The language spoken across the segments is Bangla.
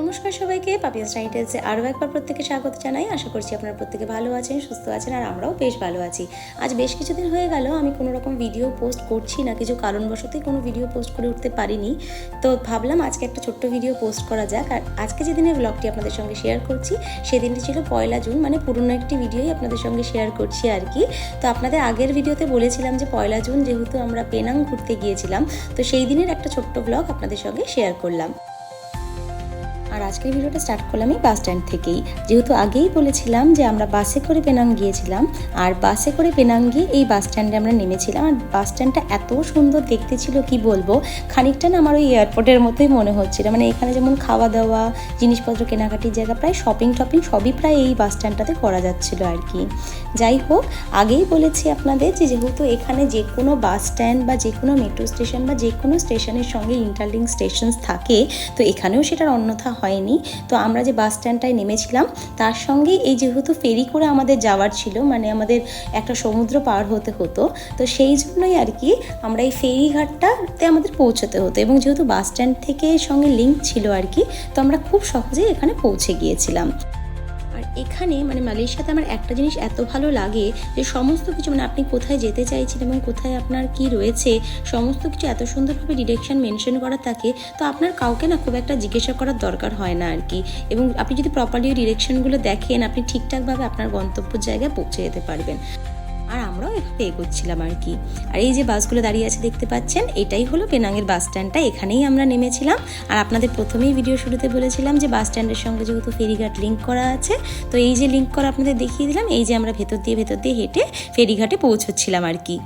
নমস্কার সবাইকে, পাপিয়াস রাইটার্সে আরও একবার প্রত্যেকে স্বাগত জানাই। আশা করছি আপনারা প্রত্যেকে ভালো আছেন, সুস্থ আছেন, আর আমরাও বেশ ভালো আছি। আজ বেশ কিছুদিন হয়ে গেল, আমি কোনো রকম ভিডিও পোস্ট করছি না, কিছু কারণবশতই কোনো ভিডিও পোস্ট করে উঠতে পারিনি। তো ভাবলাম আজকে একটা ছোট্ট ভিডিও পোস্ট করা যাক, আর আজকে যেদিনের ব্লগটি আপনাদের সঙ্গে শেয়ার করছি, সেদিনটি ছিল পয়লা জুন মানে পুরনো একটি ভিডিওই আপনাদের সঙ্গে শেয়ার করছি আর কি। তো আপনাদের আগের ভিডিওতে বলেছিলাম যে পয়লা জুন যেহেতু আমরা পেনাং ঘুরতে গিয়েছিলাম, তো সেই দিনের একটা ছোট্ট ব্লগ আপনাদের সঙ্গে শেয়ার করলাম। আর আজকের ভিডিওটা স্টার্ট করলাম এই বাস স্ট্যান্ড থেকেই। যেহেতু আগেই বলেছিলাম যে আমরা বাসে করে পেনাং গিয়েছিলাম, আর বাসে করে পেনাং গিয়ে এই বাস স্ট্যান্ডে আমরা নেমেছিলাম। আর বাস স্ট্যান্ডটা এত সুন্দর দেখতে ছিল, কি বলব? খানিকটা না আমার ওই এয়ারপোর্টের মতোই মনে হচ্ছিল। মানে এখানে যেমন খাওয়া দাওয়া জিনিসপত্র, কেনাকাটির জায়গা, প্রায় শপিং টপিং সবই প্রায় এই বাস স্ট্যান্ডটাতে করা যাচ্ছিল আর কি। যাই হোক, আগেই বলেছি আপনাদের যে যেহেতু এখানে যে কোনো বাস স্ট্যান্ড বা যে কোনো মেট্রো স্টেশন বা যে কোনো স্টেশনের সঙ্গে ইন্টারলিঙ্ক স্টেশনস থাকে, তো এখানেও সেটার অন্যথা হয়নি। তো আমরা যে বাস স্ট্যান্ডটায় নেমেছিলাম, তার সঙ্গে এই যেহেতু ফেরি করে আমাদের যাওয়ার ছিল মানে আমাদের একটা সমুদ্র পার হতে হতো, তো সেই জন্যই আর কি আমরা এই ফেরিঘাটটাতে আমাদের পৌঁছতে হতো। এবং যেহেতু বাস স্ট্যান্ড থেকে সঙ্গে লিঙ্ক ছিল আর কি, তো আমরা খুব সহজেই এখানে পৌঁছে গিয়েছিলাম। আর এখানে মানে মালয়েশিয়াতে আমার একটা জিনিস এত ভালো লাগে যে সমস্ত কিছু মানে আপনি কোথায় যেতে চাইছেন এবং কোথায় আপনার কি রয়েছে, সমস্ত কিছু এত সুন্দরভাবে ডিরেকশন মেনশন করা থাকে, তো আপনার কাউকে না খুব একটা জিজ্ঞাসা করার দরকার হয় না আর কি এবং আপনি যদি প্রপারলি ডিরেকশনগুলো দেখেন, আপনি ঠিকঠাকভাবে আপনার গন্তব্য জায়গায় পৌঁছে যেতে পারবেন। আর আমরাও এভাবে এগোচ্ছিলাম আর কি। আর এই যে বাসগুলো দাঁড়িয়ে আছে দেখতে পাচ্ছেন, এটাই হলো পেনাঙের বাস স্ট্যান্ডটা, এখানেই আমরা নেমেছিলাম। আর আপনাদের প্রথমেই ভিডিও শুরুতে বলেছিলাম যে বাস স্ট্যান্ডের সঙ্গে যেহেতু ফেরিঘাট লিঙ্ক করা আছে, তো এই যে লিঙ্ক করা আপনাদের দেখিয়ে দিলাম, এই যে আমরা ভেতর দিয়ে ভেতর দিয়ে হেঁটে ফেরিঘাটে পৌঁছচ্ছিলাম আর কি।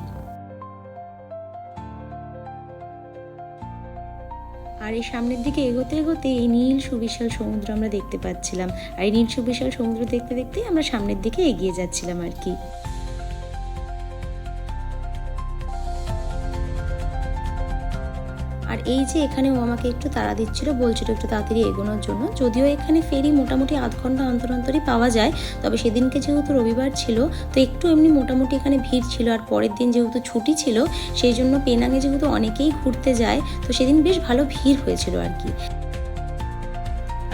আর এই সামনের দিকে এগোতে এগোতে এই নীল সুবিশাল সমুদ্র আমরা দেখতে পাচ্ছিলাম। আর এই নীল সুবিশাল সমুদ্র দেখতে দেখতেই আমরা সামনের দিকে এগিয়ে যাচ্ছিলাম আর কি। আর এই যে এখানে ও আমাকে একটু তাড়া দিচ্ছিল, বলছিল একটু তাড়াতাড়ি এগোনোর জন্য। যদিও এখানে ফেরি মোটামুটি আধ ঘণ্টা অন্তর অন্তরই পাওয়া যায়, তবে সেদিনকে যেহেতু রবিবার ছিল, তো একটু এমনি মোটামুটি এখানে ভিড় ছিল আর পরের দিন যেহেতু ছুটি ছিল, সেই জন্য পেনাঙে যেহেতু অনেকেই ঘুরতে যায়, তো সেদিন বেশ ভালো ভিড় হয়েছিল আর কি।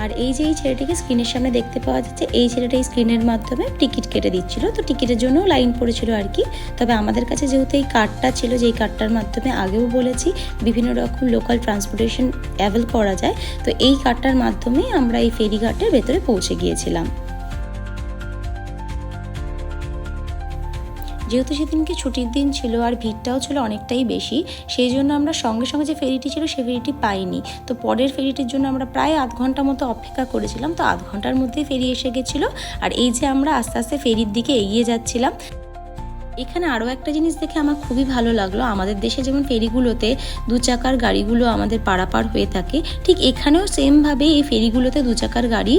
আর এই যে এই ছেলেটিকে স্ক্রিনের সামনে দেখতে পাওয়া যাচ্ছে, এই ছেলেটা এই স্ক্রিনের মাধ্যমে টিকিট কেটে দিচ্ছিল। তো টিকিটের জন্য লাইন পড়েছিল আর কি। তবে আমাদের কাছে যেহেতু এই কার্ডটা ছিল, যেই কার্ডটার মাধ্যমে আগেও বলেছি, বিভিন্ন রকম লোকাল ট্রান্সপোর্টেশন অ্যাভেল করা যায়, তো এই কার্ডটার মাধ্যমে আমরা এই ফেরিঘাটের ভেতরে পৌঁছে গিয়েছিলাম। যেহেতু সেদিনকে ছুটির দিন ছিল আর ভিড়টাও ছিল অনেকটাই বেশি, সেই জন্য আমরা সঙ্গে সঙ্গে যে ফেরিটি ছিল সে ফেরিটি পাইনি। তো পরের ফেরিটির জন্য আমরা প্রায় আধ ঘণ্টা মতো অপেক্ষা করেছিলাম। তো আধ ঘণ্টার মধ্যেই ফেরি এসে গেছিল। আর এই যে আমরা আস্তে আস্তে ফেরির দিকে এগিয়ে যাচ্ছিলাম। এখানে আরও একটা জিনিস দেখে আমার খুবই ভালো লাগল। আমাদের দেশে যেমন ফেরিগুলোতে দু চাকার গাড়িগুলো আমাদের পারাপার হয়ে থাকে, ঠিক এখানেও সেমভাবে এই ফেরিগুলোতে দু চাকার গাড়ি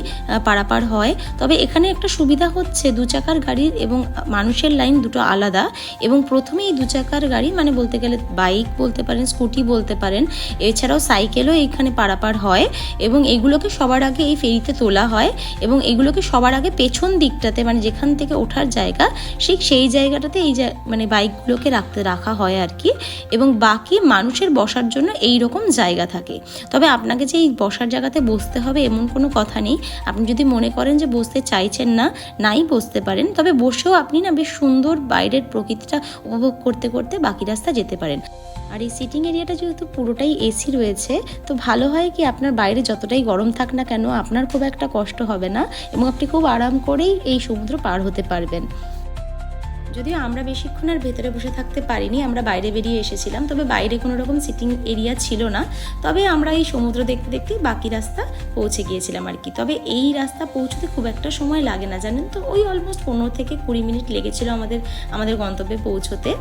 পারাপার হয়। তবে এখানে একটা সুবিধা হচ্ছে, দু চাকার গাড়ির এবং মানুষের লাইন দুটো আলাদা এবং প্রথমেই দু চাকার গাড়ি মানে বলতে গেলে বাইক বলতে পারেন, স্কুটি বলতে পারেন, এছাড়াও সাইকেলও এখানে পারাপার হয় এবং এগুলোকে সবার আগে এই ফেরিতে তোলা হয় এবং এগুলোকে সবার আগে পেছন দিকটাতে মানে যেখান থেকে ওঠার জায়গা, ঠিক সেই জায়গাটাতে এই যে মানে বাইকগুলোকে রাখতে রাখা হয় আর কি, এবং বাকি মানুষের বসার জন্য এই রকম জায়গা থাকে। তবে আপনাকে যে এই বসার জায়গাতে বসতে হবে এমন কোনো কথা নেই। আপনি যদি মনে করেন যে বসতে চাইছেন না, নাই বসতে পারেন, তবে বসেও আপনি না বেশ সুন্দর বাইরের প্রকৃতিটা উপভোগ করতে করতে বাকি রাস্তা যেতে পারেন। আর এই সিটিং এরিয়াটা যেহেতু পুরোটাই এসি রয়েছে, তো ভালো হয় কি আপনার বাইরে যতটাই গরম থাক না কেন, আপনার খুব একটা কষ্ট হবে না, এবং আপনি খুব আরাম করেই এই সমুদ্র পার হতে পারবেন। যদিও আমরা বেশিক্ষণ আর ভেতরে বসে থাকতে পারিনি, আমরা বাইরে বেরিয়ে এসেছিলাম, তবে বাইরে কোনো রকম সিটিং এরিয়া ছিল না। তবে আমরা এই সমুদ্র দেখতে দেখতে বাকি রাস্তা পৌঁছে গিয়েছিলাম আর কি। তবে এই রাস্তা পৌঁছতে খুব একটা সময় লাগে না, জানেন তো? ওই অলমোস্ট পনেরো থেকে কুড়ি মিনিট লেগেছিল আমাদের আমাদের গন্তব্যে পৌঁছতে।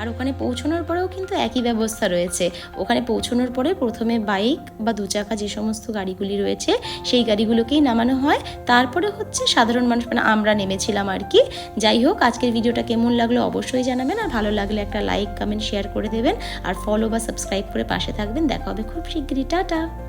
আর ওখানে পৌঁছানোর পরেও কিন্তু একই ব্যবস্থা রয়েছে। ওখানে পৌঁছানোর পরে প্রথমে বাইক বা দু চাকা যে সমস্ত গাড়িগুলি রয়েছে, সেই গাড়িগুলোকেই নামানো হয়। তারপরে হচ্ছে সাধারণ মানুষ মানে আমরা নেমেছিলাম আর কি। যাই হোক, আজকের ভিডিওটা কেমন লাগল অবশ্যই জানাবেন। আর ভালো লাগলে একটা লাইক, কমেন্ট, শেয়ার করে দেবেন। আর ফলো বা সাবস্ক্রাইব করে পাশে থাকবেন। দেখা হবে খুব শিগগিরই টাটা!